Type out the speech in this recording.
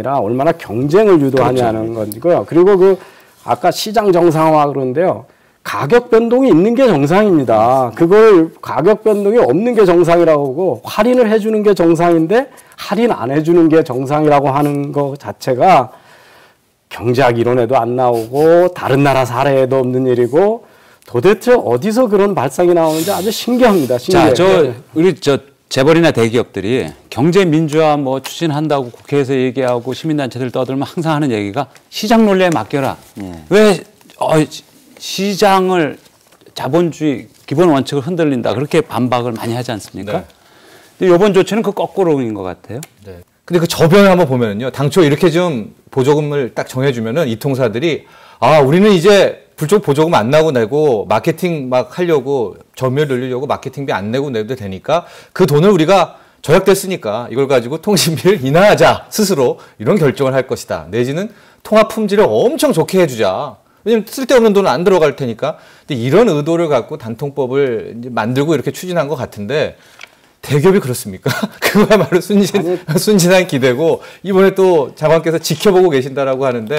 아니라 얼마나 경쟁을 유도하냐는 건이고요. 그리고 그 아까 시장 정상화 그러는데요. 가격 변동이 있는 게 정상입니다. 그걸 가격 변동이 없는 게 정상이라고 하고 할인을 해주는 게 정상인데 할인 안 해주는 게 정상이라고 하는 것 자체가 경제학 이론에도 안 나오고 다른 나라 사례에도 없는 일이고 도대체 어디서 그런 발상이 나오는지 아주 신기합니다. 신기해요. 자, 저 우리 저 재벌이나 대기업들이 경제 민주화 뭐 추진한다고 국회에서 얘기하고 시민단체들 떠들면 항상 하는 얘기가 시장 논리에 맡겨라. 왜 어, 시- 시장을 자본주의 기본 원칙을 흔들린다 그렇게 반박을 많이 하지 않습니까? 네. 근데 이번 조치는 그 거꾸로인 것 같아요. 근데 그 저변을 한번 보면은요. 당초 이렇게 좀 보조금을 딱 정해주면은 이 통사들이 아 우리는 이제 불쪽 보조금 안 나고 내고 마케팅 막 하려고 점유율 늘리려고 마케팅비 안 내고 내도 되니까 그 돈을 우리가 절약됐으니까 이걸 가지고 통신비를 인하하자 스스로 이런 결정을 할 것이다. 내지는 통화 품질을 엄청 좋게 해주자. 왜냐면 쓸데없는 돈은 안 들어갈 테니까. 근데 이런 의도를 갖고 단통법을 만들고 이렇게 추진한 것 같은데 대기업이 그렇습니까? 그거야말로 순진, 순진한 기대고 이번에 또 장관께서 지켜보고 계신다라고 하는데